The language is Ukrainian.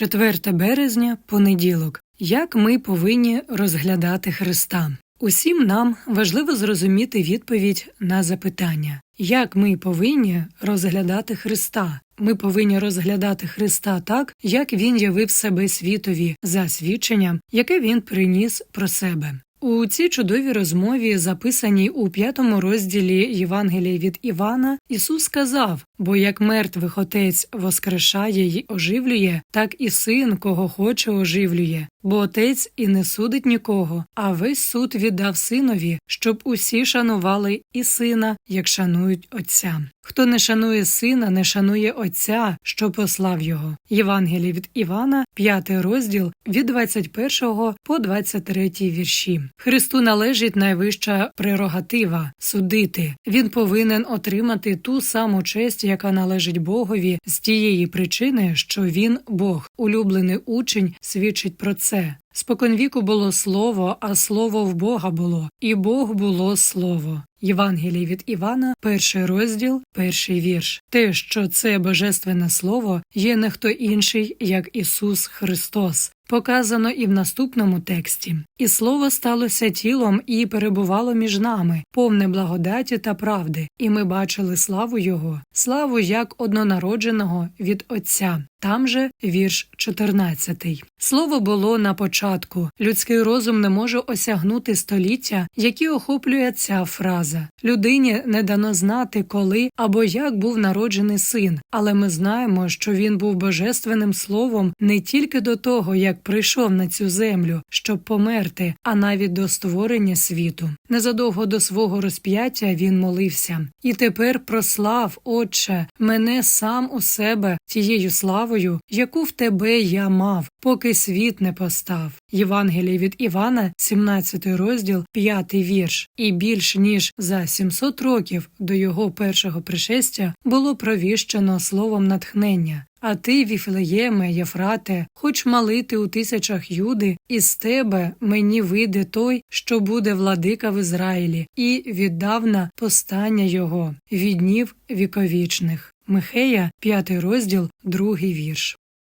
4 березня, понеділок. Як ми повинні розглядати Христа? Усім нам важливо зрозуміти відповідь на запитання, як ми повинні розглядати Христа. Ми повинні розглядати Христа так, як Він явив себе світові за свідченням, яке він приніс про себе. У цій чудовій розмові, записаній у п'ятому розділі Євангелія від Івана, Ісус сказав: бо як мертвих отець воскрешає й оживлює, так і син, кого хоче, оживлює. Бо отець і не судить нікого, а весь суд віддав синові, щоб усі шанували і сина, як шанують отця. Хто не шанує сина, не шанує отця, що послав його. Євангеліє від Івана, 5 розділ від 21 по 23 вірші. Христу належить найвища прерогатива судити. Він повинен отримати ту саму честь, яка належить Богові, з тієї причини, що він Бог, улюблений учень, свідчить про це. Споконвіку було слово, а слово в Бога було, і Бог було слово. Євангелій від Івана, перший розділ, перший вірш. Те, що це божественне слово, є не хто інший, як Ісус Христос. Показано і в наступному тексті, і слово сталося тілом і перебувало між нами, повне благодаті та правди, і ми бачили славу Його, славу як однонародженого від Отця. Там же вірш 14. Слово було на початку. Людський розум не може осягнути століття, які охоплює ця фраза. Людині не дано знати, коли або як був народжений син, але ми знаємо, що він був божественним словом не тільки до того, як прийшов на цю землю, щоб померти, а навіть до створення світу. Незадовго до свого розп'яття він молився. І тепер прослав, Отче, мене сам у себе тією славою, яку в тебе я мав, поки світ не постав. Євангеліє від Івана, 17 розділ, 5 вірш. І більш ніж за 700 років до його першого пришестя було провіщено словом натхнення. А ти, Віфлеєме, Єфрате, хоч малити у тисячах юди, із тебе мені вийде той, що буде владика в Ізраїлі, і віддавна постання його від днів віковічних. Михея, 5 розділ, другий вірш.